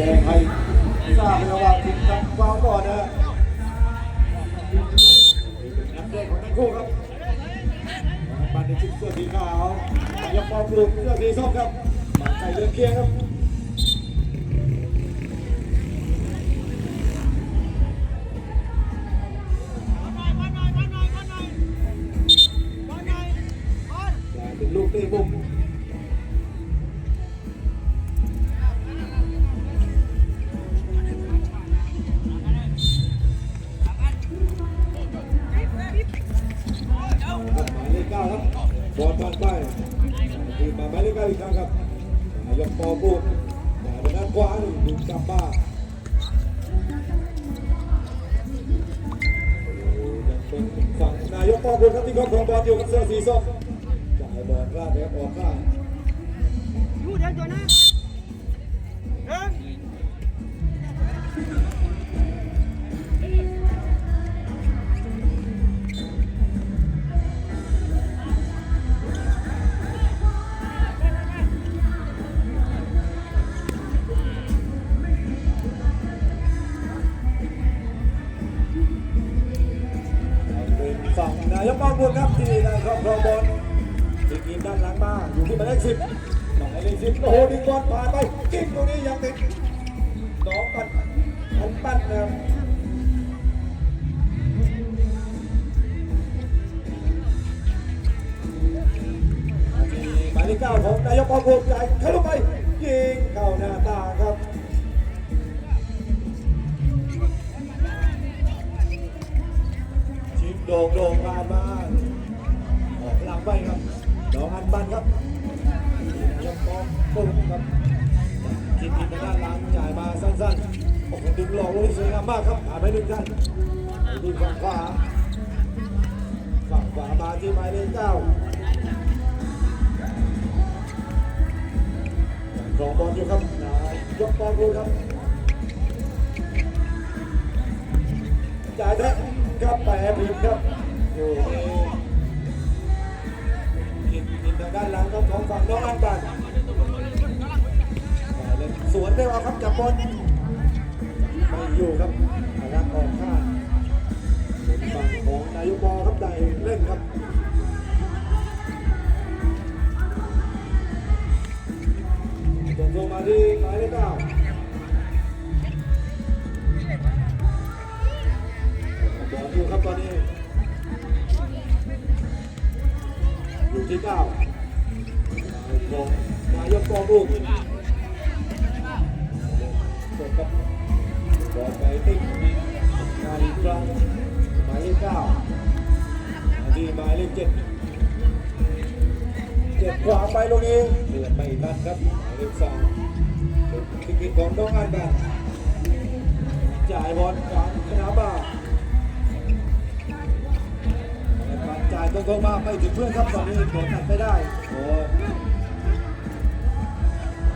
แจ้งให้ทราบเลยว่าทีมทำฟาวล์ก่อนนะนี่เป็นนัดแรกของทั้งคู่ครับปันในชุดเสื้อสีขาวยกฟองกลุ่มเสื้อสีส้มครับมาไก่เรือนเคียงครับเป็นลูกเตะมุมหม บอลผ่านไปทีมมาหมายเลขเก้าอีกครั้งครับนายกปอบูดมาทางด้านขวาหนึ่งดึงกลับมาเป็นฝั่งนายกปอบุกครับที่ก็ครองบอลอยู่กับเสื้อสีส้มจ่ายบอลพลาดแล้วออกข้างยูเดี๋ยวตัวนะายกปองบุญครับที่ได้ครอบครองบอลที่กินด้านหลังมาอยู่ที่หมายเลขสิบหมายเลขสิบโอ้โหดึงบอลผ่านไปกิ้งตรงนี้ยังติดน้องปั้นอันปั้นนะครับหมายเลขเก้าของนายกปองบุญจ่เข้าลงไปยิงเข้าหน้าตาครับ โด่งโด่งผ่านมานออกหลังไปครับน้องอันบันครับยังมองปุ๊บครับคิดอินทางด้านหลังจ่ายมาสั้นๆโอ้โหดึงหลอกลูกสวยงามมากครับผ่านไปหนึ่งท่านที่ฝั่งขวาฝั่งขวามาที่หมายเลขเก้าครองบอลอยู่ครับนายยกบอลรูครับจ่ายแท้ค รับแปรผิดครับอยู่ในกินกินทางด้านหลังครับของฝั่งน้องอันบันเล่นสวนได้ว่าครับจับบอลไม่อยู่ครับ ที่เก้าของนายกกองลูกส่งครับบอลไปติ๊กมาอีกครั้งหมายเลขเก้ามาที่หมายเลขเจ็ดเจ็ดขวาไปลงเองเดือนไม่ทันครับหมายเลขสามเป็นทิกิตของน้องอันกันจ่ายบอลกลางสนาบ้า ตรงๆมาไม่ถึงเพื่อนครับตอนนี้โดนตัดไม่ได้โอ้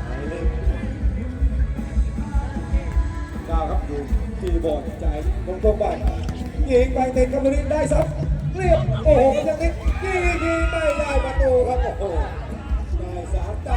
หมายเลขเก้าครับอยู่ที่บอลจ่ายตรงๆไปยิงไปเตะกำลังได้ซับเรียบโอ้โหมันยังนิดยิงยิงไม่ได้ประตูครับโอ้โหได้สามตา